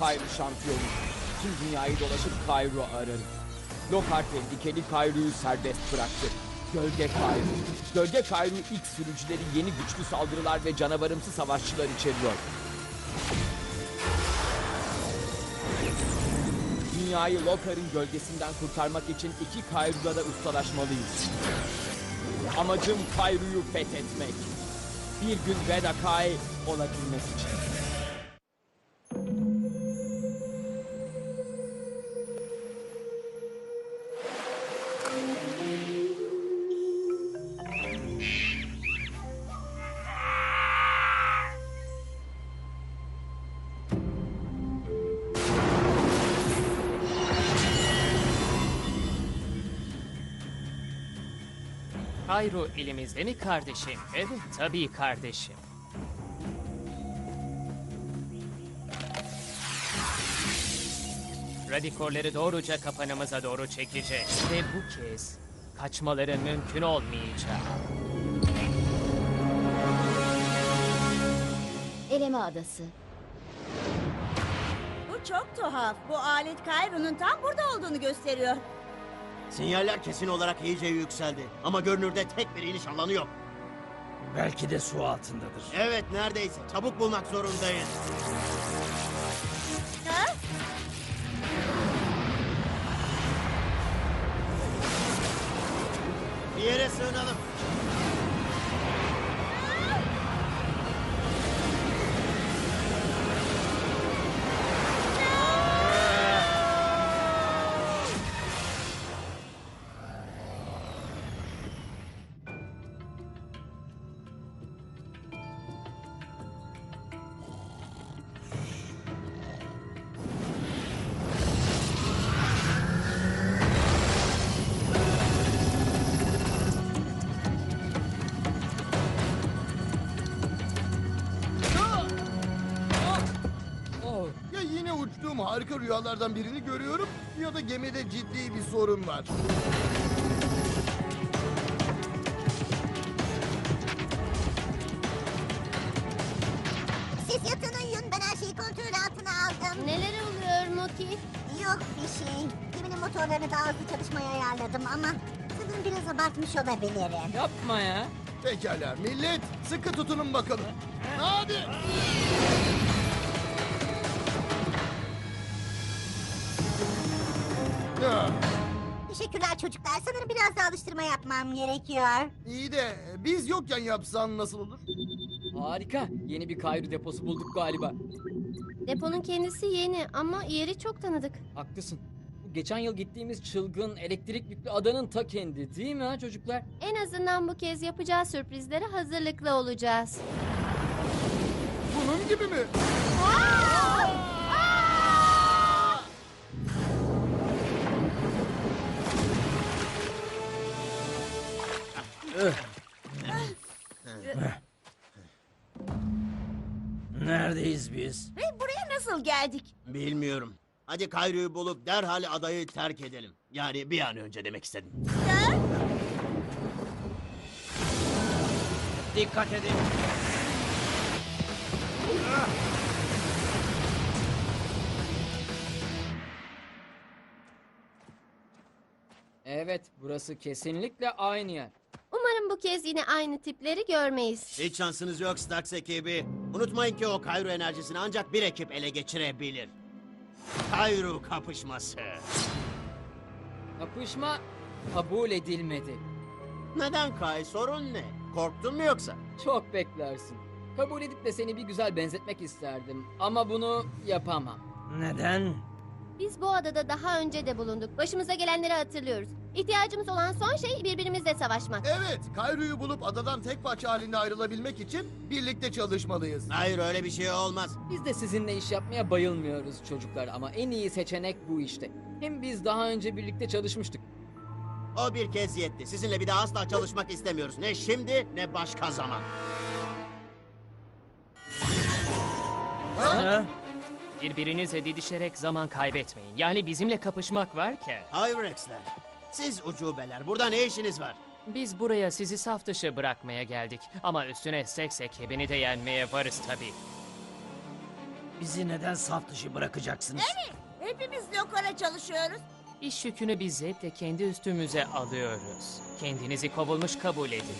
Kayru şampiyonu. Tüm dünyayı dolaşıp Kayru ararım. Lockhart tehlikeli Kayru'yu serbest bıraktı. Gölge Kayru. Gölge Kayru ilk sürücüleri yeni güçlü saldırılar ve canavarımsı savaşçılar içeriyor. Dünyayı Lockhart'ın gölgesinden kurtarmak için iki Kayru'da da ustalaşmalıyız. Amacım Kayru'yu fethetmek. Bir gün Vedakai olabilmek için. Kayru elimizde mi kardeşim? Evet tabii kardeşim. Radikorları doğruca kafanımıza doğru çekeceğiz. Ve bu kez kaçmaları mümkün olmayacak. Eleme adası. Bu çok tuhaf. Bu alet Kairo'nun tam burada olduğunu gösteriyor. Sinyaller kesin olarak iyice yükseldi. Ama görünürde tek bir iniş alanı yok. Belki de su altındadır. Evet neredeyse. Çabuk bulmak zorundayız. Ha? Bir yere sığınalım. Harika rüyalardan birini görüyorum ya da gemide ciddi bir sorun var. Siz yatın uyuyun ben her şeyi kontrol altına aldım. Neler oluyor Moki? Yok bir şey. Geminin motorlarını daha hızlı çalışmaya ayarladım ama sanırım biraz abartmış olabilirim. yapma ya. Pekala millet sıkı tutunun bakalım. Hadi. Teşekkürler çocuklar. Sanırım biraz daha alıştırma yapmam gerekiyor. iyi de biz yokken yapsan nasıl olur? Harika. Yeni bir Kayru deposu bulduk galiba. Deponun kendisi yeni ama yeri çok tanıdık. Haklısın. Bu geçen yıl gittiğimiz çılgın elektrik yüklü adanın ta kendi değil mi ha çocuklar? En azından bu kez yapacağı sürprizlere hazırlıklı olacağız. Bunun gibi mi? Neredeyiz biz? Ve buraya nasıl geldik? Bilmiyorum. Hadi Kayru'yu bulup derhal adayı terk edelim. Yani bir an önce demek istedim. Ha? Dikkat edin. Evet, burası kesinlikle aynı yer. Umarım bu kez yine aynı tipleri görmeyiz. Hiç şansınız yok Stax ekibi. Unutmayın ki o Kayru enerjisini ancak bir ekip ele geçirebilir. Kayru kapışması. Kapışma kabul edilmedi. Neden Kay? Sorun ne? Korktun mu yoksa? Çok beklersin. Kabul edip de seni bir güzel benzetmek isterdim. Ama bunu yapamam. Neden? Biz bu adada daha önce de bulunduk. Başımıza gelenleri hatırlıyoruz. İhtiyacımız olan son şey birbirimizle savaşmak. Evet, Kayru'yu bulup adadan tek parça halinde ayrılabilmek için birlikte çalışmalıyız. Hayır öyle bir şey olmaz. Biz de sizinle iş yapmaya bayılmıyoruz çocuklar ama en iyi seçenek bu işte. Hem biz daha önce birlikte çalışmıştık. O bir kez yetti. Sizinle bir daha asla çalışmak istemiyoruz. Ne şimdi ne başka zaman. Ha? Birbirinizle didişerek zaman kaybetmeyin. Yani bizimle kapışmak varken. Hayır Rexler. Siz ucubeler. Burada ne işiniz var? Biz buraya sizi saf dışı bırakmaya geldik. Ama üstüne seks ekibini de yenmeye varız tabii. Bizi neden saf dışı bırakacaksınız? Evet. Hepimiz lokara çalışıyoruz. İş yükünü biz zevkle kendi üstümüze alıyoruz. Kendinizi kovulmuş kabul edin.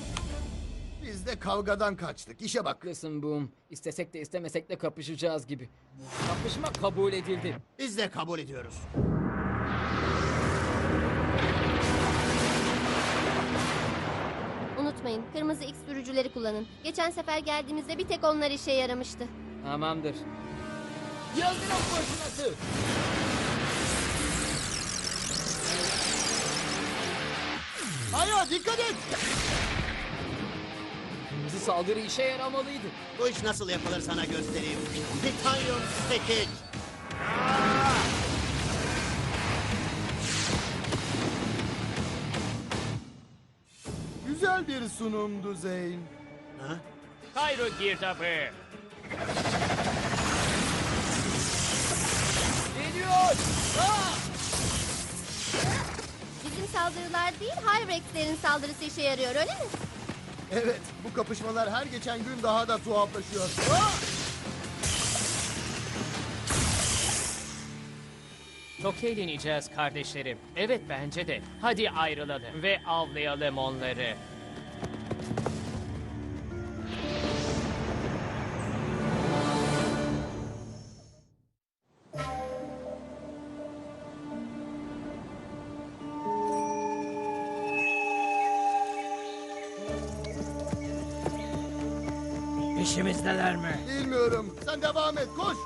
Biz de kavgadan kaçtık. İşe bak. Haklısın Boom. İstesek de istemesek de kapışacağız gibi. Kapışma kabul edildi. Biz de kabul ediyoruz. Unutmayın, kırmızı X sürücüleri kullanın. Geçen sefer geldiğimizde bir tek onlar işe yaramıştı. Tamamdır. Yazdıran fırtınası. Aya dikkat et. Saldırı işe yaramalıydı. Bu iş nasıl yapılır sana göstereyim. Titanium Package. Güzel bir sunumdu Zeyn. Ha? Kayru girdabı. Geliyor. Aa! Bizim saldırılar değil, Hyrex'lerin saldırısı işe yarıyor, öyle mi? Evet, bu kapışmalar her geçen gün daha da tuhaflaşıyor. Aa! Çok eğleneceğiz kardeşlerim. Evet bence de. Hadi ayrılalım ve avlayalım onları. Peşimizdeler mi? Bilmiyorum. Sen devam et, koş.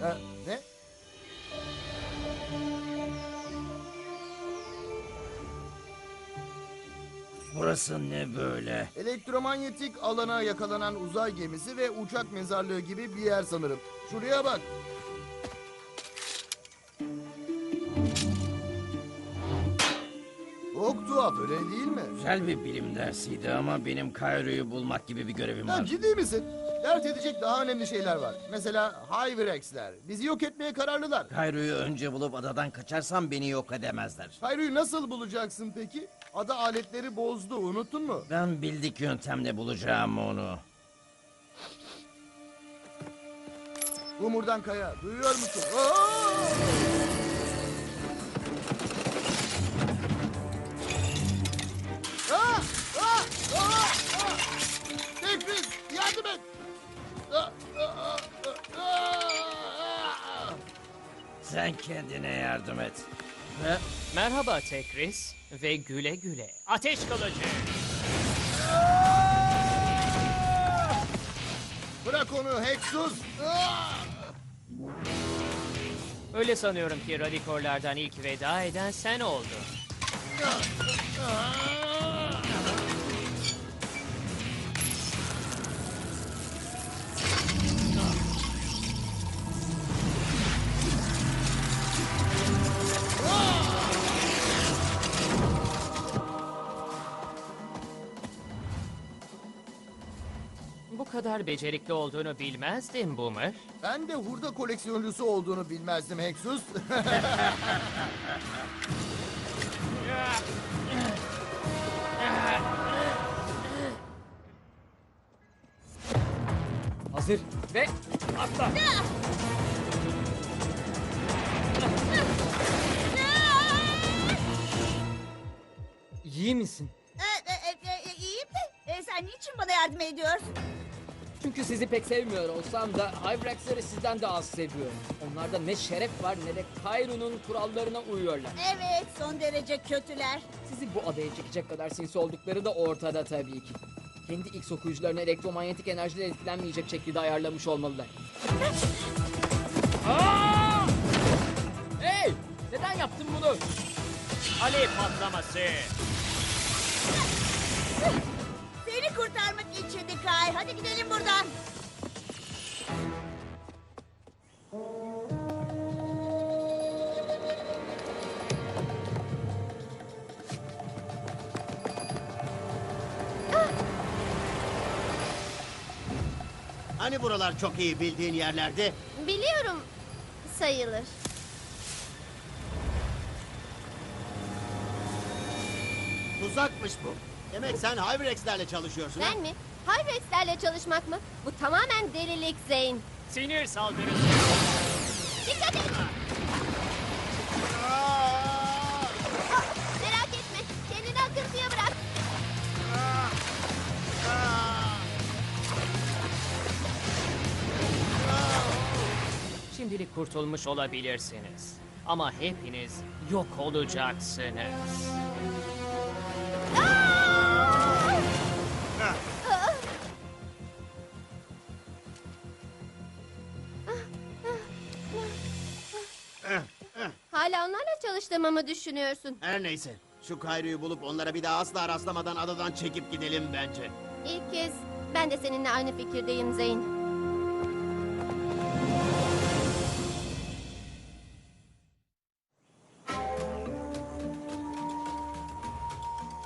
Ha, ne? Burası ne böyle? Elektromanyetik alana yakalanan uzay gemisi ve uçak mezarlığı gibi bir yer sanırım. Şuraya bak. Tuhaf öyle değil mi? Güzel bir bilim dersiydi ama benim Kairo'yu bulmak gibi bir görevim Ya var. ciddi misin? Dert edecek daha önemli şeyler var. Mesela Hyvrex'ler. Bizi yok etmeye kararlılar. Kairo'yu önce bulup adadan kaçarsam beni yok edemezler. Kayru'yu nasıl bulacaksın peki? Ada aletleri bozdu unuttun mu? Ben bildik yöntemle bulacağım onu. Umurdan Kaya duyuyor musun? Aa! Et! Sen kendine yardım et. Ve Merhaba Tekris ve güle güle. Ateş kılıcı. Bırak onu Hexus! Öyle sanıyorum ki radikorlardan ilk veda eden sen oldun. kadar becerikli olduğunu bilmezdim Boomer. Ben de hurda koleksiyoncusu olduğunu bilmezdim Hexus. Hazır ve atla. İyi misin? Ee, e, e, e, iyiyim de e, sen niçin bana yardım ediyorsun? Çünkü sizi pek sevmiyor olsam da Hybrex'leri sizden de az seviyorum. Onlarda ne şeref var ne de Kairu'nun kurallarına uyuyorlar. Evet son derece kötüler. Sizi bu adaya çekecek kadar sinsi oldukları da ortada tabii ki. Kendi X okuyucularını elektromanyetik enerjiyle etkilenmeyecek şekilde ayarlamış olmalılar. Aa! Hey! Neden yaptın bunu? Alev patlaması. Seni kurtarmak Kay. Hadi gidelim buradan. Hani buralar çok iyi bildiğin yerlerdi? Biliyorum, sayılır. Tuzakmış bu. Demek sen Hybrex'lerle çalışıyorsun ha? Ben mi? Hyrex'lerle çalışmak mı? Bu tamamen delilik Zeyn. Sinir saldırısı. Dikkat et! Aa! Ah, merak etme. Kendini akıntıya bırak. Şimdilik kurtulmuş olabilirsiniz. Ama hepiniz yok olacaksınız. Onlarla çalıştığımı mı düşünüyorsun? Her neyse. Şu Kayru'yu bulup onlara bir daha asla rastlamadan adadan çekip gidelim bence. İlk kez ben de seninle aynı fikirdeyim Zeyn.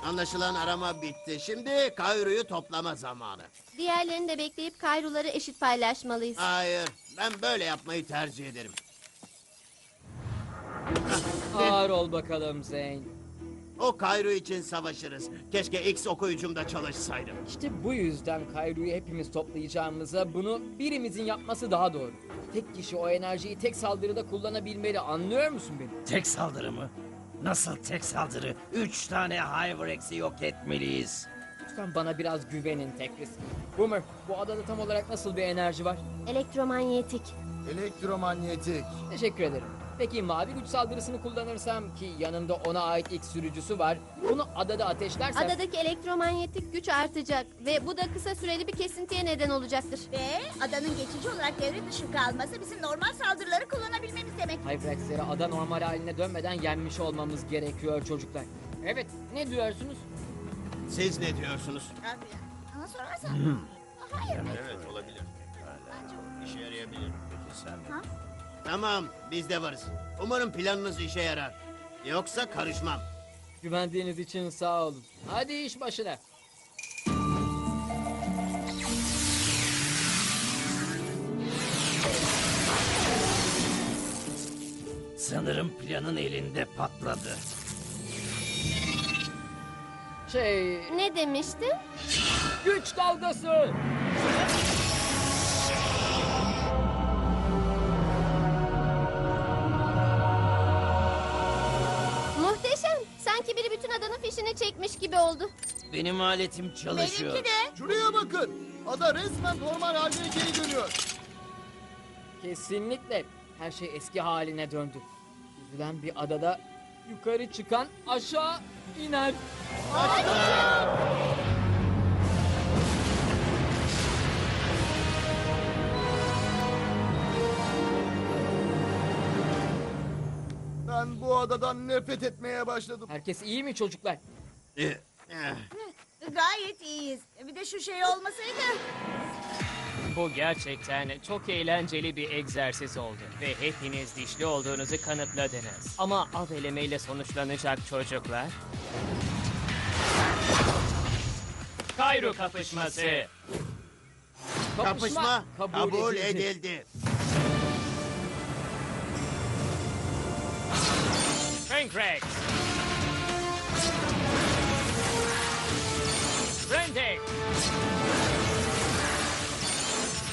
Anlaşılan arama bitti. Şimdi Kayru'yu toplama zamanı. Diğerlerini de bekleyip kayruları eşit paylaşmalıyız. Hayır, ben böyle yapmayı tercih ederim. Ağır ol bakalım Zeyn. O Kayru için savaşırız. Keşke X okuyucumda çalışsaydım. İşte bu yüzden Kayru'yu hepimiz toplayacağımıza bunu birimizin yapması daha doğru. Tek kişi o enerjiyi tek saldırıda kullanabilmeli anlıyor musun beni? Tek saldırı mı? Nasıl tek saldırı? Üç tane Hyvrex'i yok etmeliyiz. Lütfen bana biraz güvenin Tekris. Boomer bu adada tam olarak nasıl bir enerji var? Elektromanyetik. Elektromanyetik. Teşekkür ederim. Peki mavi güç saldırısını kullanırsam ki yanında ona ait ilk sürücüsü var. Bunu adada ateşlersem... Adadaki elektromanyetik güç artacak ve bu da kısa süreli bir kesintiye neden olacaktır. Ve adanın geçici olarak devre dışı kalması bizim normal saldırıları kullanabilmemiz demek. Hybrex'leri ada normal haline dönmeden yenmiş olmamız gerekiyor çocuklar. Evet, ne diyorsunuz? Siz ne diyorsunuz? Abi, Bana sorarsan. Hayır. Evet, olabilir. İşe yarayabilir. Tamam, biz de varız. Umarım planınız işe yarar. Yoksa karışmam. Güvendiğiniz için sağ olun. Hadi iş başına. Sanırım planın elinde patladı. Şey, Ne demiştin? güç dalgası! Fişini çekmiş gibi oldu. Benim aletim çalışıyor. Benimki de. Şuraya bakın. Ada resmen normal haline geri dönüyor. Kesinlikle her şey eski haline döndü. Üzülen bir adada yukarı çıkan aşağı iner. Ben bu adadan nefret etmeye başladım. Herkes iyi mi çocuklar? Gayet iyiyiz. Bir de şu şey olmasaydı. Bu gerçekten çok eğlenceli bir egzersiz oldu. Ve hepiniz dişli olduğunuzu kanıtladınız. Ama av elemeyle sonuçlanacak çocuklar. Kayru kapışması. Kapışma kabul, edildi. Pancreas. Frantic.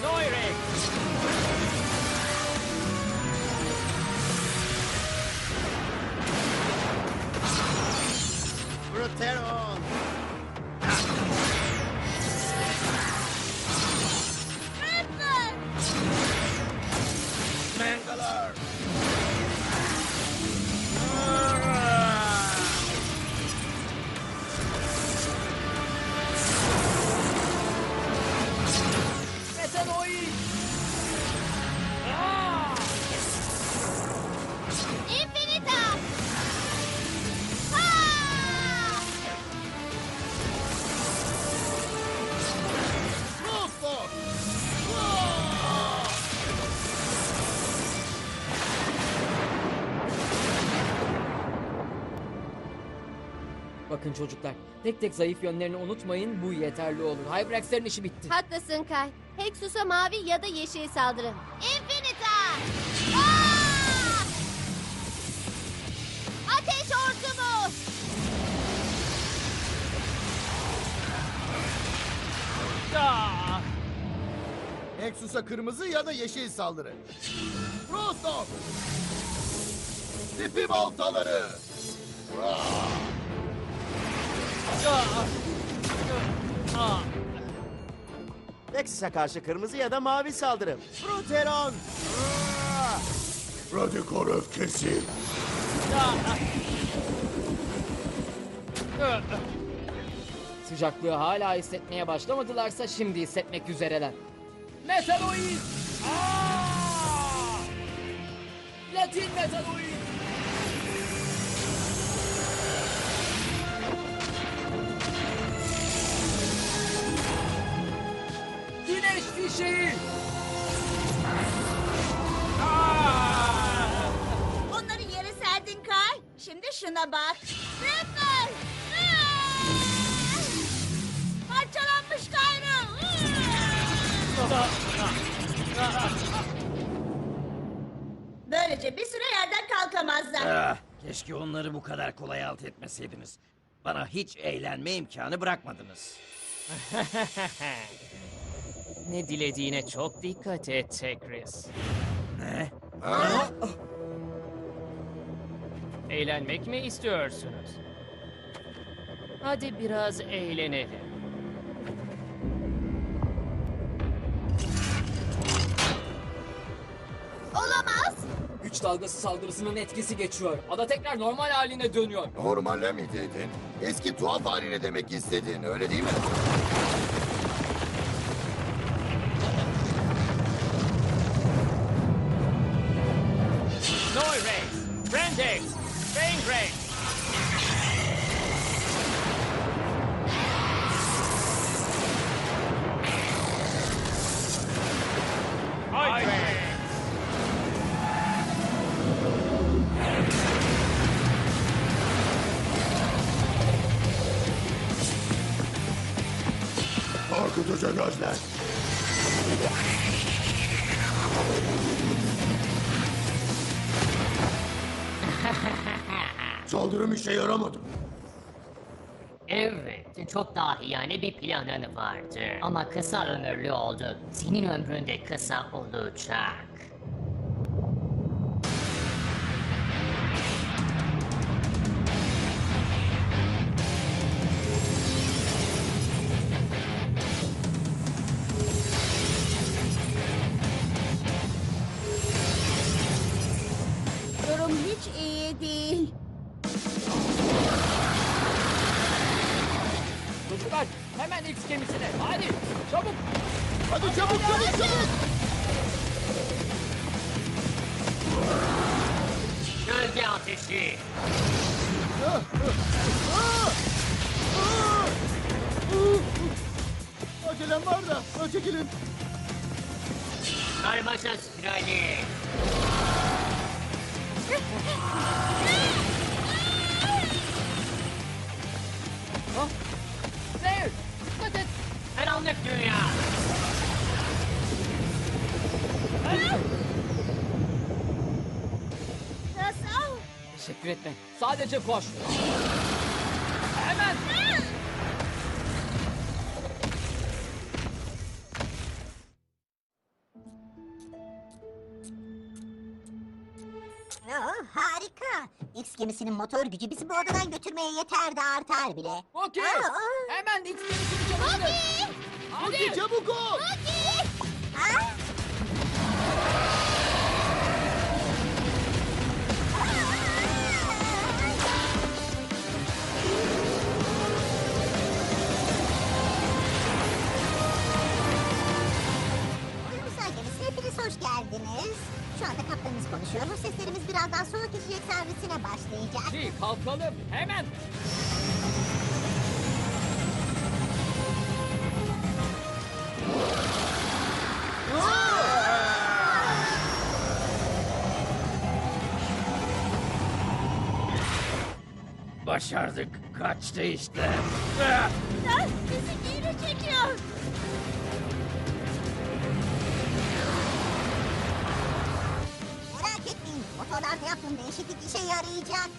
Noirik. Brotero. Bakın çocuklar, tek tek zayıf yönlerini unutmayın, bu yeterli olur. Hybrex'lerin işi bitti. Haklısın Kay. Hexus'a mavi ya da yeşil saldırı. Infinita! Aa! Ateş hortumu! Ah! Nexus'a kırmızı ya da yeşil saldırı. Frostok! Tipi baltaları! Ah! Nexus'a karşı kırmızı ya da mavi saldırı. Fruteron! Radikal öfkesi! Sıcaklığı hala hissetmeye başlamadılarsa şimdi hissetmek üzereler. Metaloid! Aa! Latin Metaloid! Şuna bak. Ripper! Ah! Parçalanmış Kayru! Böylece bir süre yerden kalkamazlar. Ah, keşke onları bu kadar kolay alt etmeseydiniz. Bana hiç eğlenme imkanı bırakmadınız. Ne dilediğine çok dikkat et Tekris. Ne? Eğlenmek mi istiyorsunuz? Hadi biraz eğlenelim. Olamaz. Güç dalgası saldırısının etkisi geçiyor. Ada tekrar normal haline dönüyor. Normale mi dedin? Eski tuhaf haline demek istedin öyle değil mi? Gözler. Saldırım işe yaramadı. Evet, çok dahiyane bir planın vardı. Ama kısa ömürlü oldu. Senin ömrün de kısa olacak. Karmaşa spirali! Hayır. Dikkat et. Karanlık dünya! Nasıl? Teşekkür etme. Sadece koş. Hemen. Gemisinin motor gücü bizi bu odadan götürmeye yeter de artar bile. Okey. Aa, aa. Hemen X gemisini çalıştır. Hadi. Çabuk ol. Ha? Bu seslerimiz birazdan soğuk içecek servisine başlayacak. Hadi kalkalım. Hemen. Başardık. Kaçtı işte. Ah, bizi geri çekiyor. Motorlarda yaptığım değişiklik işe yarayacak.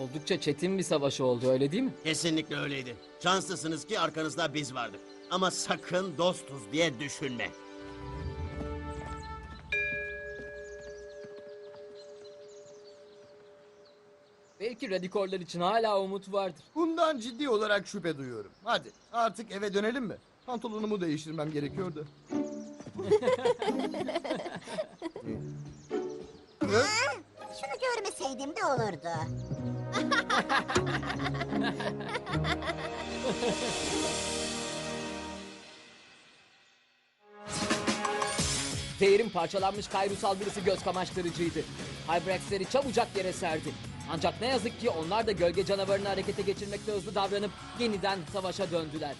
Oldukça çetin bir savaş oldu öyle değil mi? Kesinlikle öyleydi. Şanslısınız ki arkanızda biz vardık. Ama sakın dostuz diye düşünme. Belki radikorlar için hala umut vardır. Bundan ciddi olarak şüphe duyuyorum. Hadi artık eve dönelim mi? Pantolonumu değiştirmem gerekiyordu. Şunu görmeseydim de olurdu. Zehir'in parçalanmış Kayru saldırısı göz kamaştırıcıydı. Hybrex'leri çabucak yere serdi. Ancak ne yazık ki onlar da gölge canavarını harekete geçirmekte hızlı davranıp yeniden savaşa döndüler.